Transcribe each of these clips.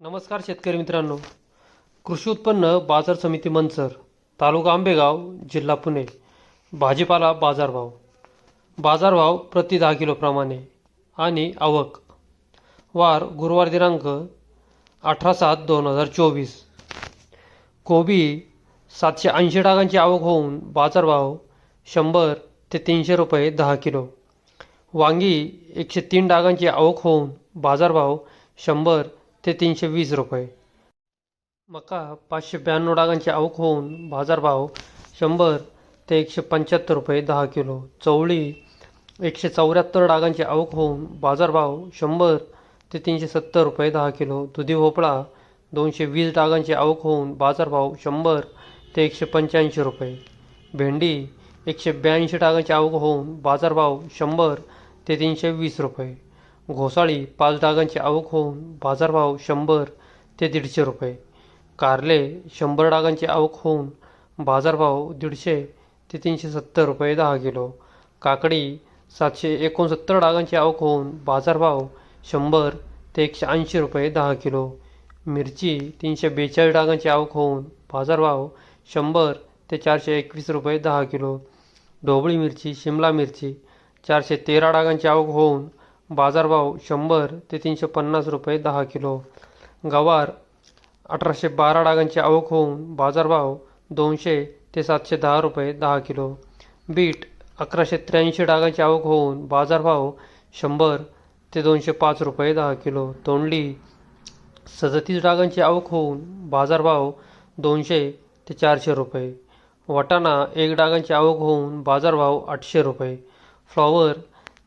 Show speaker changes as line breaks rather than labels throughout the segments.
नमस्कार शेतकरी मित्रांनो. कृषी उत्पन्न बाजार समिती मंचर तालुका आंबेगाव जिल्हा पुणे भाजीपाला बाजारभाव. बाजारभाव प्रति दहा किलोप्रमाणे आणि आवक. वार गुरुवार दिनांक अठरा सात दोन हजार चोवीस. कोबी सातशे ऐंशी डागांची आवक होऊन बाजारभाव शंभर ते तीनशे रुपये दहा किलो. वांगी एकशे तीन डागांची आवक होऊन बाजारभाव शंभर ते तीनशे वीस रुपये. मका पाचशे ब्याण्णव डागांची आवक होऊन बाजारभाव शंभर ते एकशे पंच्याहत्तर रुपये दहा किलो. चवळी एकशे चौऱ्याहत्तर डागांची आवक होऊन बाजारभाव शंभर ते तीनशे सत्तर रुपये दहा किलो. दुधी भोपळा दोनशे वीस डागांची आवक होऊन बाजारभाव शंभर ते एकशे पंच्याऐंशी रुपये. भेंडी एकशे ब्याऐंशी डागांची आवक होऊन बाजारभाव शंभर ते तीनशे वीस रुपये. घोसाळी पाच डागांची आवक होऊन बाजारभाव शंभर ते दीडशे रुपये. कारले शंभर डागांची आवक होऊन बाजारभाव दीडशे ते तीनशे सत्तर रुपये दहा किलो. काकडी सातशे एकोणसत्तर डागांची आवक होऊन बाजारभाव शंभर ते एकशे ऐंशी रुपये दहा किलो. मिरची तीनशे बेचाळीस डागांची आवक होऊन बाजारभाव शंभर ते चारशे एकवीस रुपये दहा किलो. ढोबळी मिरची शिमला मिरची चारशे तेरा डागांची आवक होऊन बाजारभाव शंभर ते तीनशे पन्नास रुपये दहा किलो. गवार अठराशे बारा डागांची आवक होऊन बाजारभाव दोनशे ते सातशे दहा रुपये दहा किलो. बीट अकराशे त्र्याऐंशी डागांची आवक होऊन बाजारभाव शंभर ते दोनशे पाच रुपये दहा किलो. तोंडली सदतीस डागांची आवक होऊन बाजारभाव दोनशे ते चारशे रुपये. वाटाणा एक डागांची आवक होऊन बाजारभाव आठशे रुपये. फ्लॉवर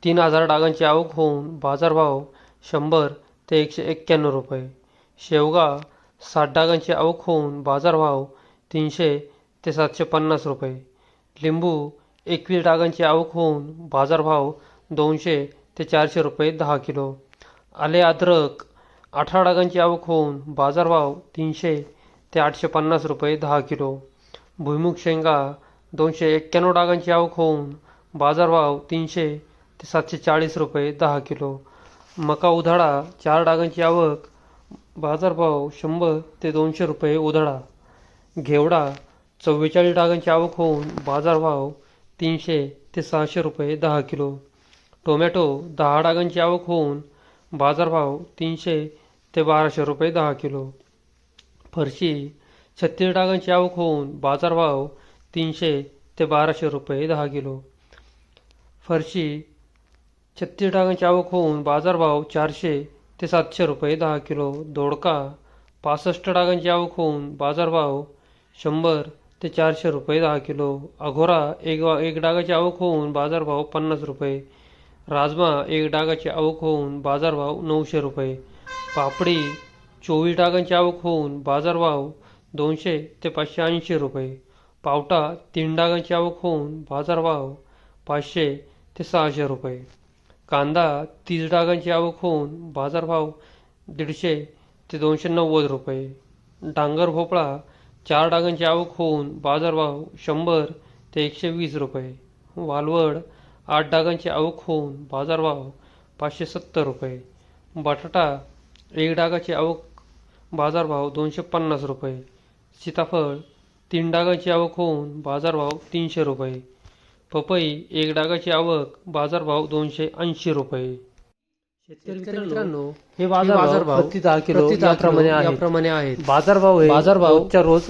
तीन हजार डागांची आवक होऊन बाजारभाव शंभर ते एकशे एक्क्याण्णव रुपये. शेवगा साठ डागांची आवक होऊन बाजारभाव तीनशे ते सातशे पन्नास रुपये. लिंबू एकवीस डागांची आवक होऊन बाजारभाव दोनशे ते चारशे रुपये दहा किलो. आले अद्रक अठरा डागांची आवक होऊन बाजारभाव तीनशे ते आठशे पन्नास रुपये दहा किलो. भुईमुग शेंगा दोनशे एक्क्याण्णव डागांची आवक होऊन बाजारभाव तीनशे ते सातशे चाळीस रुपये दहा किलो. मका उधाळा चार डागांची आवक बाजारभाव शंभर ते दोनशे रुपये उधाळा. घेवडा चव्वेचाळीस डागांची आवक होऊन बाजारभाव तीनशे ते सहाशे रुपये दहा किलो. टोमॅटो दहा डागांची आवक होऊन बाजारभाव तीनशे ते बाराशे रुपये दहा किलो. फरशी छत्तीस डागांची आवक होऊन बाजारभाव तीनशे ते बाराशे रुपये दहा किलो. फरशी छत्तीस डागांची आवक होऊन बाजारभाव चारशे ते सातशे रुपये दहा किलो. दोडका पासष्ट डागांची आवक होऊन बाजारभाव शंभर ते चारशे रुपये दहा किलो. अघोरा एक वा एक डागाची आवक होऊन बाजारभाव पन्नास रुपये. राजमा एक डागाची आवक होऊन बाजारभाव नऊशे रुपये. पापडी चोवीस डागांची आवक होऊन बाजारभाव दोनशे ते पाचशे ऐंशी रुपये. पावटा तीन डागांची आवक होऊन बाजारभाव पाचशे ते सहाशे रुपये. कांदा तीस डागांची आवक होऊन बाजारभाव दीडशे ते दोनशे नव्वद रुपये. डांगर भोपळा चार डागांची आवक होऊन बाजारभाव शंभर ते एकशे वीस रुपये. वालवड आठ डागांची आवक होऊन बाजारभाव पाचशे सत्तर रुपये. बटाटा एक डागाची आवक बाजारभाव दोनशे पन्नास रुपये. सीताफळ तीन डागाची आवक होऊन बाजारभाव तीनशे रुपये. पपई एक डागाची आवक बाजारभाव दोनशे ऐंशी रुपये. शेतकरी मित्रांनो हे बाजारभाव प्रति दहा किलो याप्रमाणे आहेत. बाजारभाव बाजारभाव रोजच्या रोज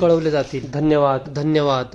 कळवले जातील. धन्यवाद. धन्यवाद.